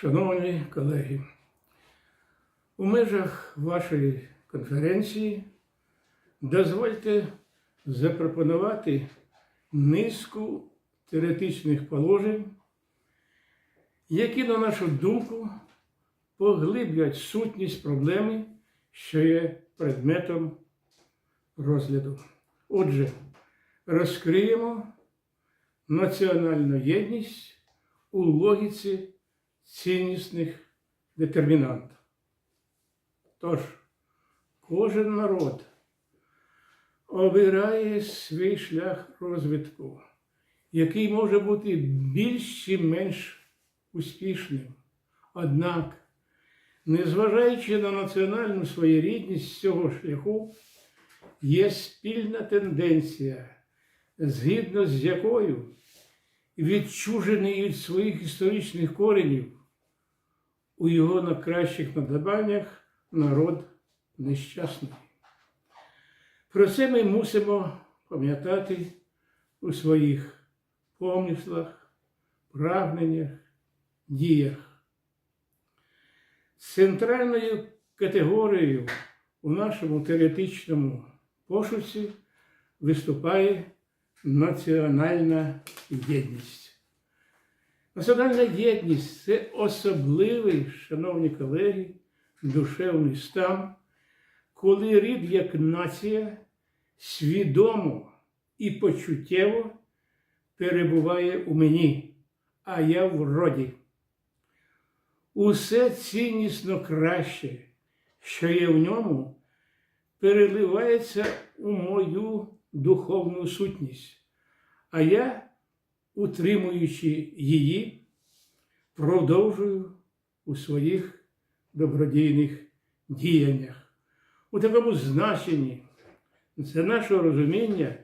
Шановні колеги, у межах вашої конференції дозвольте запропонувати низку теоретичних положень, які, на нашу думку, поглиблять сутність проблеми, що є предметом розгляду. Отже, розкриємо національну єдність у логіці ціннісних детермінантів. Тож, кожен народ обирає свій шлях розвитку, який може бути більш чи менш успішним. Однак, незважаючи на національну своєрідність цього шляху, є спільна тенденція, згідно з якою відчужений від своїх історичних коренів, у його на кращих надбаннях народ нещасний. Про це ми мусимо пам'ятати у своїх помислах, прагненнях, діях. Центральною категорією у нашому теоретичному пошуці виступає національна єдність. Національна єдність це особливий, шановні колеги, душевний стан, коли рід як нація свідомо і почуттєво перебуває у мені, а я в роді. Усе ціннісно краще, що є в ньому, переливається у мою духовну сутність, а я, утримуючи її, продовжую у своїх добродійних діяннях. У такому значенні це наше розуміння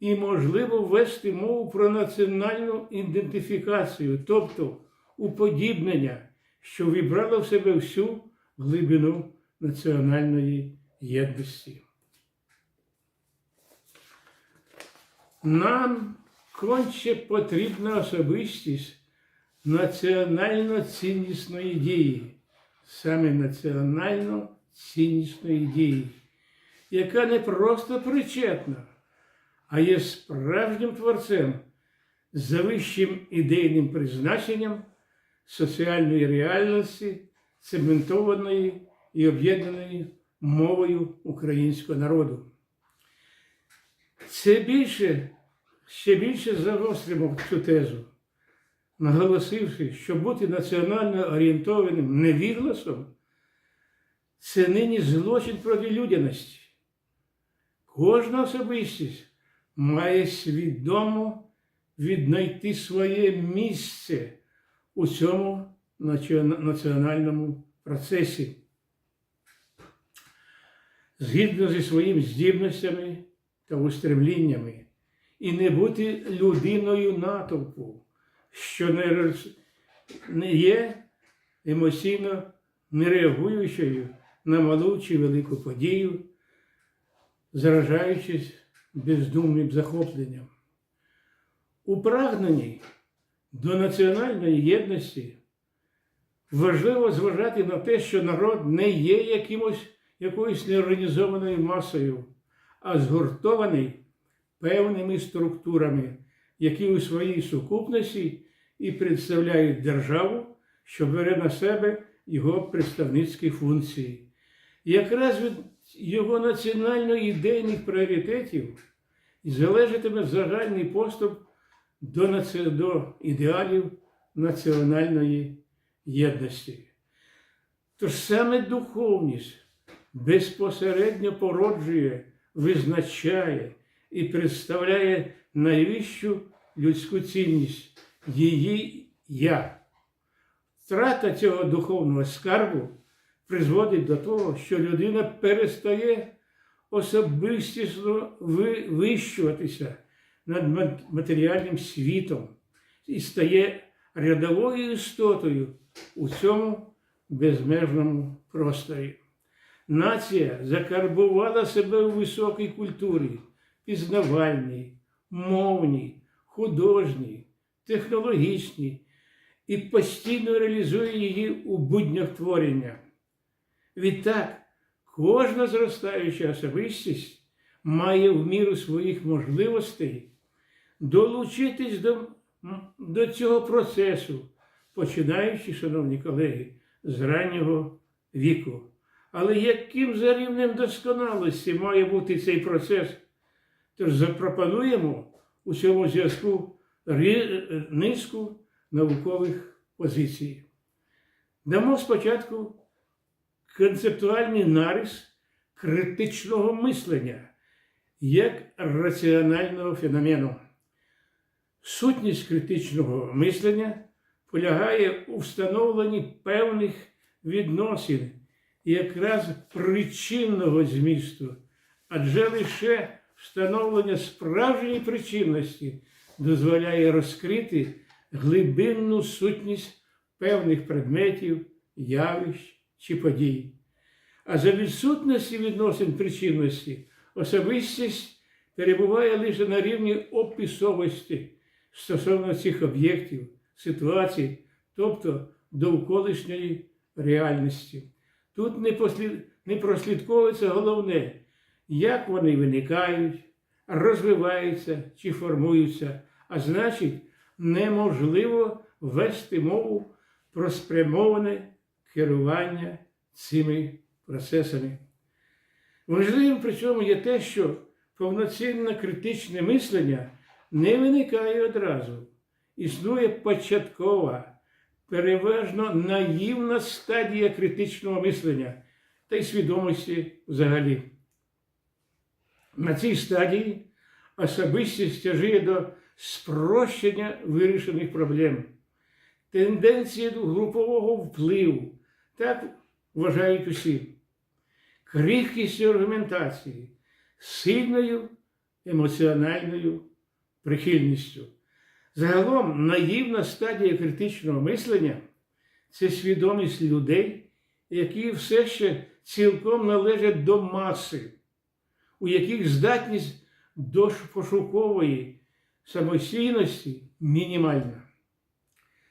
і можливо ввести мову про національну ідентифікацію, тобто уподібнення, що вібрало в себе всю глибину національної єдності. Нам конче потрібна особистість національно ціннісної дії, саме національно ціннісної дії, яка не просто причетна, а є справжнім творцем за вищим ідейним призначенням соціальної реальності, цементованої і об'єднаної мовою українського народу. Це більше, ще більше загостримо цю тезу, наголосивши, що бути національно орієнтованим невігласом це нині злочин проти людяності. Кожна особистість має свідомо віднайти своє місце у цьому національному процесі. Згідно зі своїми здібностями та устремліннями, і не бути людиною натовпу, що не, роз... не є емоційно не реагуючою на малу чи велику подію, заражаючись бездумним захопленням. У прагненні до національної єдності важливо зважати на те, що народ не є якимось, якоюсь неорганізованою масою, а згуртований певними структурами, які у своїй сукупності і представляють державу, що бере на себе його представницькі функції. Якраз від його національно-ідейних пріоритетів залежатиме загальний поступ до, наці... до ідеалів національної єдності. Тож саме духовність безпосередньо породжує, визначає і представляє найвищу людську цінність її я. Втрата цього духовного скарбу призводить до того, що людина перестає особистісно вищуватися над матеріальним світом і стає рядовою істотою у цьому безмежному просторі. Нація закарбувала себе у високій культурі, пізнавальній, мовній, художній, технологічній і постійно реалізує її у буднях творення. Відтак, кожна зростаюча особистість має в міру своїх можливостей долучитись до, до цього процесу, починаючи, шановні колеги, з раннього віку. Але яким за рівнем досконалості має бути цей процес? Тож запропонуємо у цьому зв'язку низку наукових позицій. Дамо спочатку концептуальний нарис критичного мислення як раціонального феномену. Сутність критичного мислення полягає у встановленні певних відносин якраз причинного змісту, адже лише встановлення справжньої причинності дозволяє розкрити глибинну сутність певних предметів, явищ чи подій. А за відсутності відносин причинності особистість перебуває лише на рівні описовості стосовно цих об'єктів, ситуацій, тобто довколишньої реальності. Тут не, послід... не прослідковується головне, як вони виникають, розвиваються чи формуються, а значить, неможливо вести мову про спрямоване керування цими процесами. Важливим при цьому є те, що повноцінне критичне мислення не виникає одразу. Існує початкова, переважно наївна стадія критичного мислення та й свідомості взагалі. На цій стадії особистість тяжіє до спрощення вирішених проблем, тенденції до групового впливу, так вважають усі, крихкістю аргументації, сильною емоціональною прихильністю. Загалом наївна стадія критичного мислення це свідомість людей, які все ще цілком належать до маси, у яких здатність до пошукової самостійності мінімальна.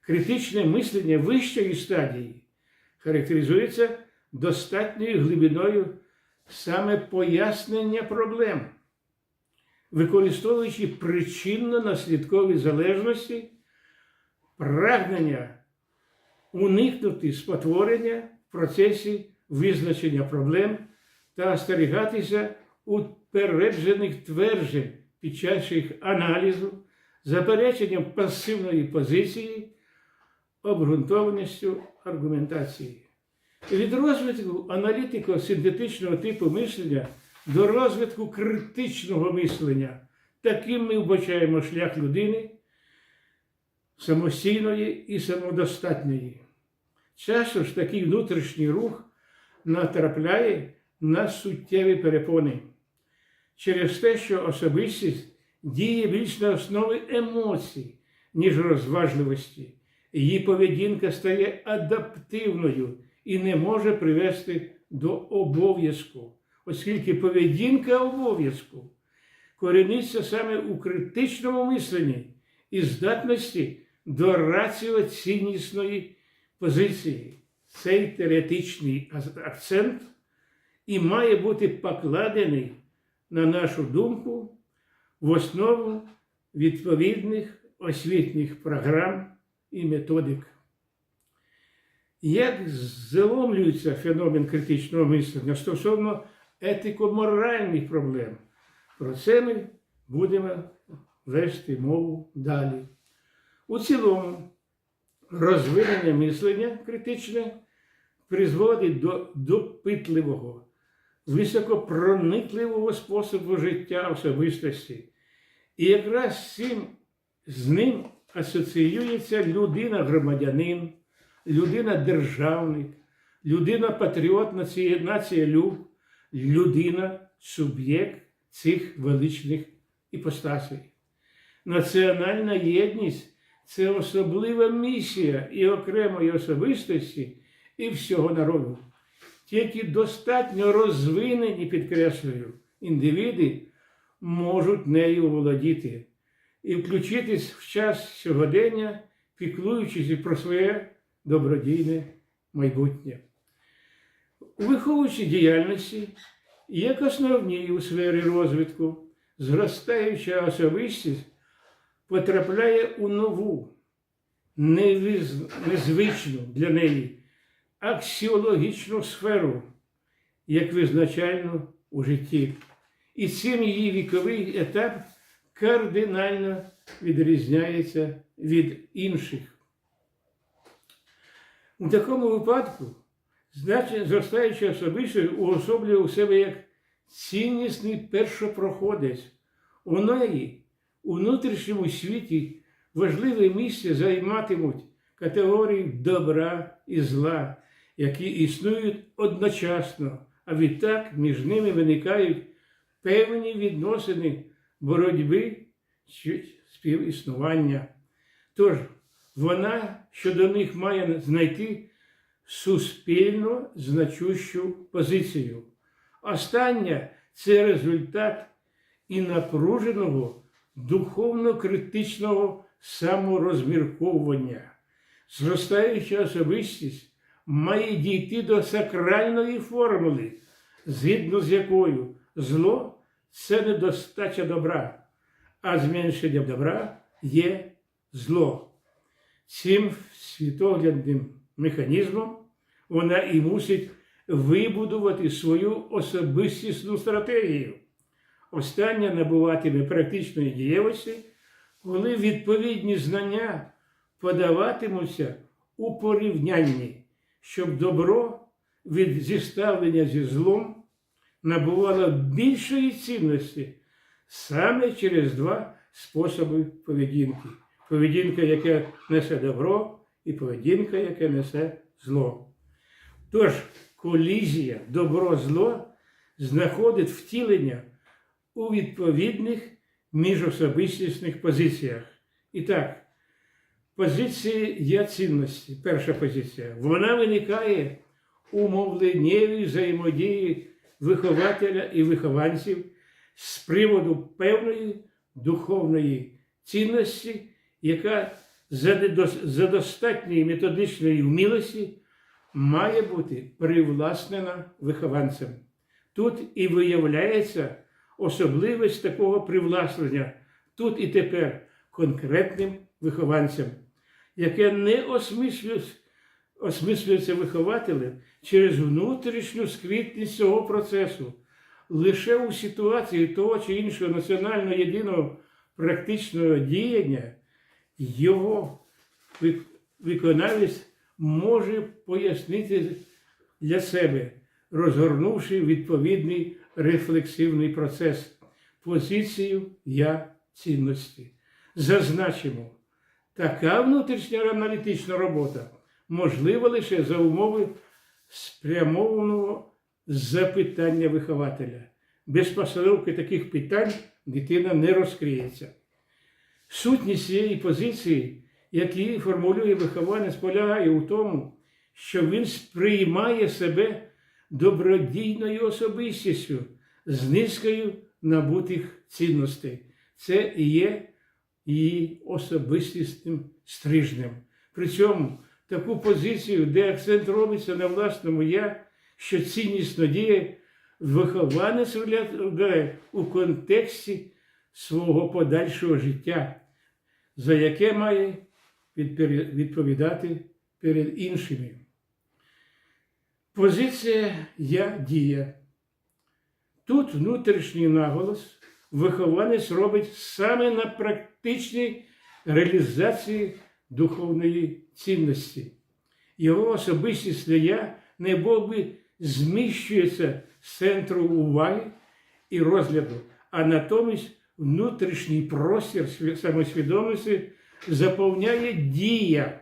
Критичне мислення вищої стадії характеризується достатньою глибиною саме пояснення проблем використовуючи причинно-наслідкові залежності, прагнення уникнути спотворення в процесі визначення проблем та остерігатися упереджених тверджень під час їх аналізу, запереченням пасивної позиції, обґрунтованістю аргументації. Від розвитку аналітико-синтетичного типу мислення до розвитку критичного мислення. Таким ми вбачаємо шлях людини самостійної і самодостатньої. Часто ж такий внутрішній рух натрапляє на суттєві перепони через те, що особистість діє більш на основі емоцій, ніж розважливості. Її поведінка стає адаптивною і не може привести до обов'язку оскільки поведінка обов'язку коріниться саме у критичному мисленні і здатності до раціоціннісної позиції. Цей теоретичний акцент і має бути покладений, на нашу думку, в основу відповідних освітніх програм і методик. Як заломлюється феномен критичного мислення стосовно етико-моральних проблем. Про це ми будемо вести мову далі. У цілому, розвинення мислення критичне призводить до допитливого, високопроникливого способу життя особистості. І якраз з цим з ним асоціюється людина-громадянин, людина-державник, людина-патріот, нація люб, людина суб'єкт цих величних іпостасей. Національна єдність це особлива місія і окремої особистості і всього народу. Тільки достатньо розвинені, підкреслюю, індивіди можуть нею володіти і включитись в час сьогодення піклуючись про своє добродійне майбутнє. У виховуючій діяльності, як основній у сфері розвитку, зростаюча особистість потрапляє у нову, незвичну для неї аксіологічну сферу, як визначальну у житті. І цим її віковий етап кардинально відрізняється від інших. У такому випадку значення зростаюча особистість уособлює у себе як ціннісний першопроходець. У неї у внутрішньому світі важливе місце займатимуть категорії добра і зла, які існують одночасно, а відтак між ними виникають певні відносини боротьби чи співіснування. Тож вона щодо них має знайти суспільно значущу позицію. Остання це результат і напруженого духовно-критичного саморозмірковування. Зростаюча особистість має дійти до сакральної формули, згідно з якою зло це недостача добра, а зменшення добра є зло. Цим світоглядним механізмом вона і мусить вибудувати свою особистісну стратегію. Остання набуватиме практичної дієвості, коли відповідні знання подаватимуться у порівнянні, щоб добро від зіставлення зі злом набувало більшої цінності саме через два способи поведінки. Поведінка, яка несе добро, і поведінка, яка несе зло. Тож колізія добро-зло знаходить втілення у відповідних міжособистісних позиціях. І так, позиції є цінності. Перша позиція. Вона виникає у мовленнєвій взаємодії вихователя і вихованців з приводу певної духовної цінності, яка за достатньої методичної вмілості має бути привласнена вихованцем. Тут і виявляється особливість такого привласнення тут і тепер конкретним вихованцям, яке не осмислюється, вихователем через внутрішню скритність цього процесу. Лише у ситуації того чи іншого національно єдиного практичного діяння його вик- виконавець може пояснити для себе, розгорнувши відповідний рефлексивний процес, позицію я цінності. Зазначимо, така внутрішня аналітична робота можлива лише за умови спрямованого запитання вихователя. Без постановки таких питань дитина не розкриється. Сутність цієї позиції, як її формулює вихованець, полягає у тому, що він сприймає себе добродійною особистістю з низкою набутих цінностей. Це і є її особистісним стрижнем. При цьому таку позицію, де акцент робиться на власному я, що ціннісно діє, вихованець виглядає у контексті свого подальшого життя, за яке має відповідати перед іншими. Позиція я дія. Тут внутрішній наголос вихованець робить саме на практичній реалізації духовної цінності. Його особистісне я не би зміщується з центру уваги і розгляду, а натомість внутрішній простір самосвідомості заповняє дія.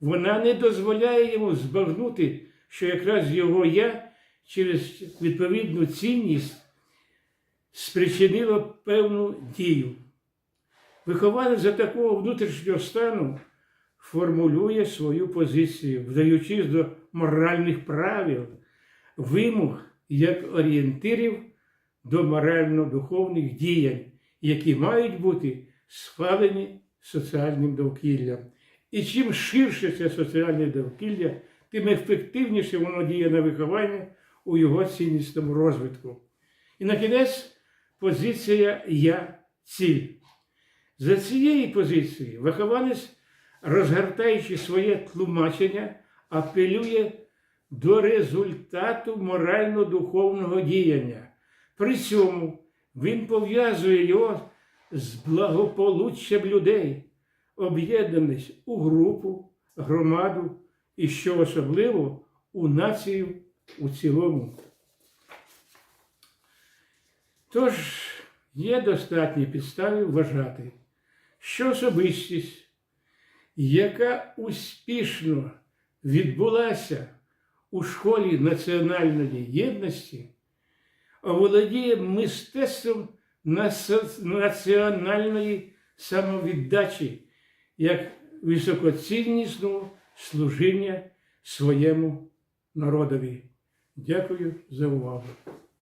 Вона не дозволяє йому збагнути, що якраз його я через відповідну цінність спричинило певну дію. Вихованець за такого внутрішнього стану формулює свою позицію, вдаючись до моральних правил, вимог як орієнтирів до морально-духовних діянь, які мають бути схвалені соціальним довкіллям. І чим ширше це соціальне довкілля, тим ефективніше воно діє на виховання у його ціннісному розвитку. І на кінець позиція Я ціль. За цієї позиції вихованець, розгортаючи своє тлумачення, апелює до результату морально-духовного діяння. При цьому він пов'язує його з благополуччям людей, об'єднаних у групу, громаду і, що особливо, у націю у цілому. Тож є достатні підстави вважати, що особистість, яка успішно відбулася у школі національної єдності, оволодіє мистецтвом національної самовіддачі як високоціннісного служіння своєму народові. Дякую за увагу.